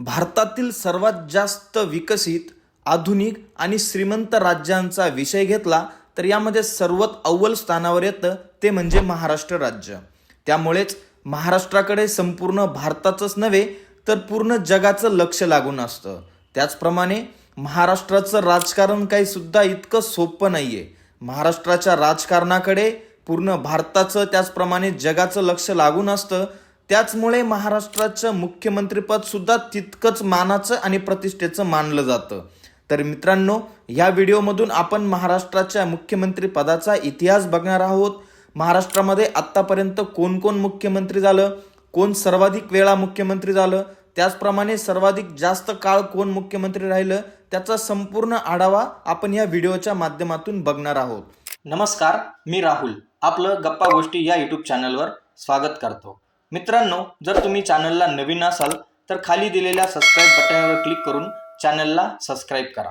भारतातील सर्वात जास्त विकसित आधुनिक आणि श्रीमंत राज्यांचा विषय घेतला तर यामध्ये सर्वात अव्वल स्थानावर येतं ते म्हणजे महाराष्ट्र राज्य. त्यामुळेच महाराष्ट्राकडे संपूर्ण भारताचंच नव्हे तर पूर्ण जगाचं लक्ष लागून असतं. त्याचप्रमाणे महाराष्ट्राचं राजकारण काही सुद्धा इतकं सोपं नाही आहे महाराष्ट्राच्या राजकारणाकडे पूर्ण भारताचं त्याचप्रमाणे जगाचं लक्ष लागून असतं त्याचमुळे महाराष्ट्राचं मुख्यमंत्रीपद सुद्धा तितकंच मानाचं आणि प्रतिष्ठेचं मानलं जातं. तर मित्रांनो या व्हिडिओमधून आपण महाराष्ट्राच्या मुख्यमंत्रीपदाचा इतिहास बघणार आहोत. महाराष्ट्रामध्ये आत्तापर्यंत कोण कोण मुख्यमंत्री झालं कोण सर्वाधिक वेळा मुख्यमंत्री झालं त्याचप्रमाणे सर्वाधिक जास्त काळ कोण मुख्यमंत्री राहिलं त्याचा संपूर्ण आढावा आपण या व्हिडिओच्या माध्यमातून बघणार आहोत. नमस्कार मी राहुल आपलं गप्पा गोष्टी या यूट्यूब चॅनलवर स्वागत करतो. मित्रांनो जर तुम्ही चॅनलला नवीन असाल तर खाली दिलेल्या सबस्क्राईब बटनावर क्लिक करून चॅनलला सबस्क्राईब करा.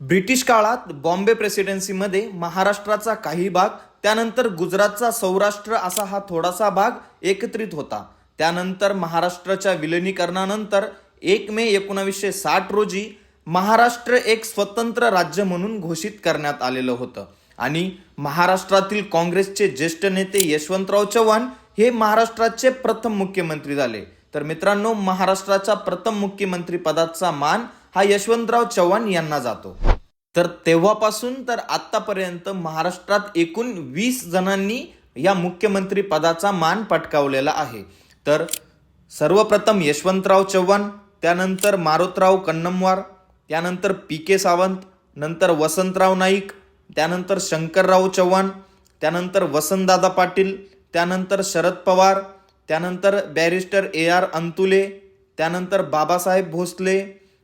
ब्रिटिश काळात बॉम्बे प्रेसिडेन्सीमध्ये महाराष्ट्राचा काही भाग त्यानंतर गुजरातचा सौराष्ट्र असा हा थोडासा भाग एकत्रित होता. त्यानंतर महाराष्ट्राच्या विलिनीकरणानंतर एक मे एकोणावीसशे साठ रोजी महाराष्ट्र एक स्वतंत्र राज्य म्हणून घोषित करण्यात आलेलं होतं. आणि महाराष्ट्रातील काँग्रेसचे ज्येष्ठ नेते यशवंतराव चव्हाण हे महाराष्ट्राचे प्रथम मुख्यमंत्री झाले. तर मित्रांनो महाराष्ट्राच्या प्रथम मुख्यमंत्री पदाचा मान हा यशवंतराव चव्हाण यांना जातो. तर तेव्हापासून तर आतापर्यंत महाराष्ट्रात एकूण वीस जणांनी या मुख्यमंत्री पदाचा मान पटकावलेला आहे. तर सर्वप्रथम यशवंतराव चव्हाण त्यानंतर मारुतराव कन्नमवार त्यानंतर पी के सावंत नंतर वसंतराव नाईक त्यानंतर शंकरराव चव्हाण त्यानंतर वसंतदादा पाटील त्यानंतर शरद पवार त्यानंतर बॅरिस्टर ए आर अंतुले त्यानंतर बाबासाहेब भोसले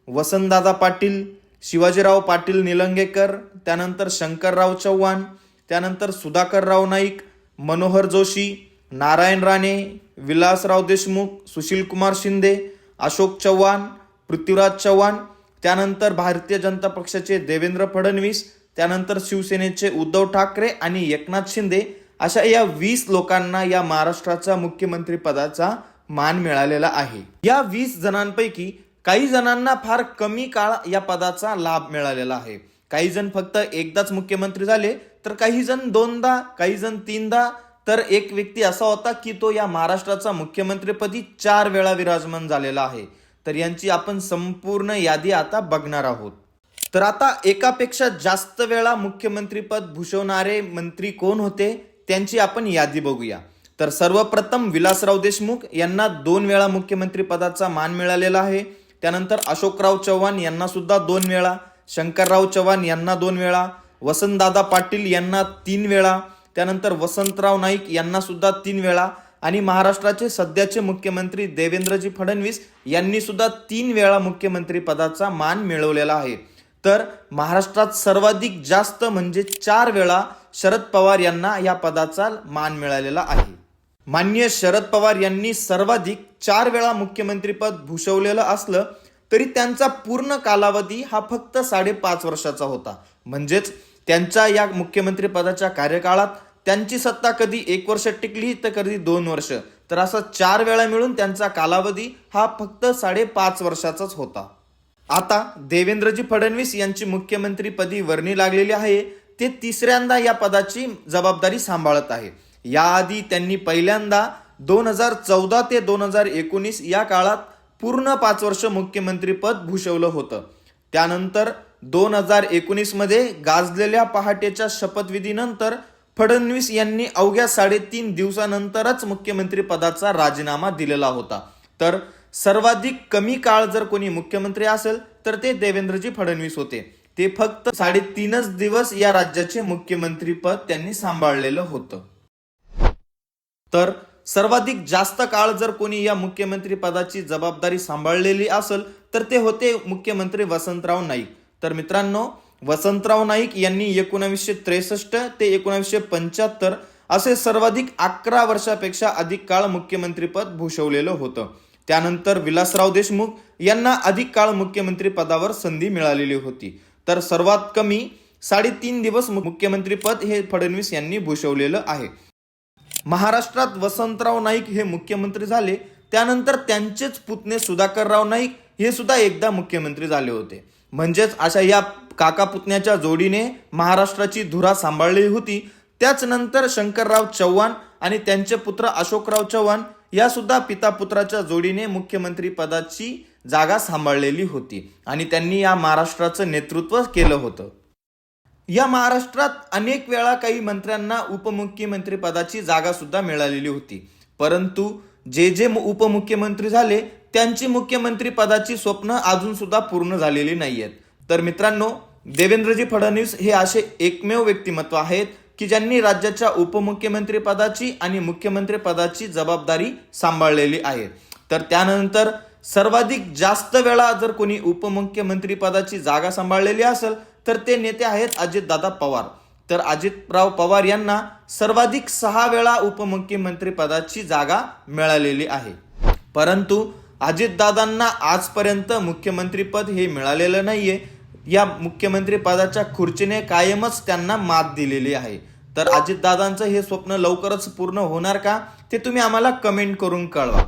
वसंतदादा पाटील शिवाजीराव पाटील निलंगेकर त्यानंतर शंकरराव चव्हाण त्यानंतर सुधाकरराव नाईक मनोहर जोशी नारायण राणे विलासराव देशमुख सुशीलकुमार शिंदे अशोक चव्हाण पृथ्वीराज चव्हाण त्यानंतर भारतीय जनता पक्षाचे देवेंद्र फडणवीस त्यानंतर शिवसेनेचे उद्धव ठाकरे आणि एकनाथ शिंदे अशा या वीस लोकांना या महाराष्ट्राचा मुख्यमंत्री पदाचा मान मिळालेला आहे. या वीस जणांपैकी काही जणांना फार कमी काळ या पदाचा लाभ मिळालेला आहे. काही जण फक्त एकदाच मुख्यमंत्री झाले तर काही जण दोनदा काही जण तीनदा तर एक व्यक्ती असा होता की तो या महाराष्ट्राचा मुख्यमंत्रीपदी चार वेळा विराजमान झालेला आहे. तर यांची आपण संपूर्ण यादी आता बघणार आहोत. तर आता एकापेक्षा जास्त वेळा मुख्यमंत्रीपद भूषवणारे मंत्री कोण होते त्यांची आपण यादी बघूया. तर सर्वप्रथम विलासराव देशमुख यांना दोन वेळा मुख्यमंत्री पदाचा मान मिळालेला आहे. त्यानंतर अशोकराव चव्हाण यांना सुद्धा दोन वेळा शंकरराव चव्हाण यांना दोन वेळा वसंतदादा पाटील यांना तीन वेळा त्यानंतर वसंतराव नाईक यांना सुद्धा तीन वेळा आणि महाराष्ट्राचे सध्याचे मुख्यमंत्री देवेंद्रजी फडणवीस यांनी सुद्धा तीन वेळा मुख्यमंत्री पदाचा मान मिळवलेला आहे. तर महाराष्ट्रात सर्वाधिक जास्त म्हणजे चार वेळा शरद पवार यांना या पदाचा मान मिळालेला आहे. मान्य शरद पवार यांनी सर्वाधिक चार वेळा मुख्यमंत्रीपद भूषवलेलं असलं तरी त्यांचा पूर्ण कालावधी हा फक्त साडेपाच वर्षाचा होता. म्हणजेच त्यांच्या या मुख्यमंत्री पदाच्या कार्यकाळात त्यांची सत्ता कधी एक वर्ष टिकली तर कधी दोन वर्ष. तर असा चार वेळा मिळून त्यांचा कालावधी हा फक्त साडेपाच वर्षाचाच होता. आता देवेंद्रजी फडणवीस यांची मुख्यमंत्रीपदी वर्णी लागलेली आहे. ते तिसऱ्यांदा या पदाची जबाबदारी सांभाळत आहे. याआधी त्यांनी पहिल्यांदा दोन हजार चौदा ते दोन हजार एकोणीस या काळात पूर्ण पाच वर्ष मुख्यमंत्रीपद भूषवलं होतं. त्यानंतर दोन हजार एकोणीसमध्ये गाजलेल्या पहाटेच्या शपथविधीनंतर फडणवीस यांनी अवघ्या साडेतीन दिवसानंतरच मुख्यमंत्री पदाचा राजीनामा दिलेला होता. तर सर्वाधिक कमी काळ जर कोणी मुख्यमंत्री असेल तर ते देवेंद्रजी फडणवीस होते. ते फक्त साडेतीनच दिवस या राज्याचे मुख्यमंत्रीपद त्यांनी सांभाळलेलं होतं. तर सर्वाधिक जास्त काळ जर कोणी या मुख्यमंत्री पदाची जबाबदारी सांभाळलेली असेल तर ते होते मुख्यमंत्री वसंतराव नाईक. तर मित्रांनो वसंतराव नाईक यांनी एकोणावीसशे त्रेसष्ट ते एकोणावीसशे पंच्याहत्तर असे सर्वाधिक अकरा वर्षापेक्षा अधिक काळ मुख्यमंत्रीपद भूषवलेलं होतं. त्यानंतर विलासराव देशमुख यांना अधिक काळ मुख्यमंत्री पदावर संधी मिळालेली होती. तर सर्वात कमी साडेतीन दिवस मुख्यमंत्रीपद हे फडणवीस यांनी भूषवलेलं आहे. महाराष्ट्रात वसंतराव नाईक हे मुख्यमंत्री झाले त्यानंतर त्यांचेच पुतणे सुधाकरराव नाईक हे सुद्धा एकदा मुख्यमंत्री झाले होते. म्हणजेच अशा या काका पुतण्याच्या जोडीने महाराष्ट्राची धुरा सांभाळली होती. त्याच नंतर शंकरराव चव्हाण आणि त्यांचे पुत्र अशोकराव चव्हाण या सुद्धा पिता पुत्राच्या जोडीने मुख्यमंत्री पदाची जागा सांभाळलेली होती आणि त्यांनी या महाराष्ट्राचं नेतृत्व केलं होतं. या महाराष्ट्रात अनेक वेळा काही मंत्र्यांना उपमुख्यमंत्री पदाची जागा सुद्धा मिळालेली होती. परंतु जे जे उपमुख्यमंत्री झाले त्यांची मुख्यमंत्री पदाची स्वप्न अजून सुद्धा पूर्ण झालेली नाही आहेत तर मित्रांनो देवेंद्रजी फडणवीस हे असे एकमेव व्यक्तिमत्व आहेत की ज्यांनी राज्याच्या उपमुख्यमंत्री पदाची आणि मुख्यमंत्री पदाची जबाबदारी सांभाळलेली आहे. तर त्यानंतर सर्वाधिक जास्त वेळा जर कोणी उपमुख्यमंत्री पदाची जागा सांभाळलेली असेल तर ते नेते आहेत अजितदादा पवार. तर अजितराव पवार यांना सर्वाधिक सहा वेळा उपमुख्यमंत्री पदाची जागा मिळालेली आहे. परंतु अजितदादांना आजपर्यंत मुख्यमंत्रीपद हे मिळालेलं नाहीये. या मुख्यमंत्रीपदाच्या खुर्चीने कायमच त्यांना मात दिलेली आहे. तर अजितदादांचं हे स्वप्न लवकरच पूर्ण होणार का? ते तुम्ही आम्हाला कमेंट करून कळवा.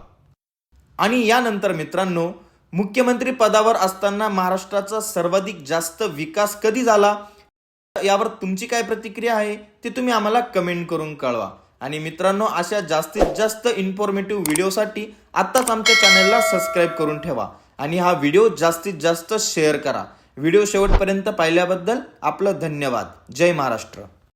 आणि यानंतर मित्रांनो मुख्यमंत्री पदावर असताना महाराष्ट्राचा सर्वाधिक जास्त विकास कधी झाला? यावर तुमची काय प्रतिक्रिया आहे ते तुम्ही आम्हाला कमेंट करून कळवा. आणि मित्रांनो अशा जास्तीत जास्त इन्फॉर्मेटिव्ह व्हिडिओसाठी आत्ताच आमच्या चॅनलला सबस्क्राईब करून ठेवा. आणि हा व्हिडिओ जास्तीत जास्त शेअर करा. व्हिडिओ शेवटपर्यंत पाहिल्याबद्दल आपलं धन्यवाद. जय महाराष्ट्र.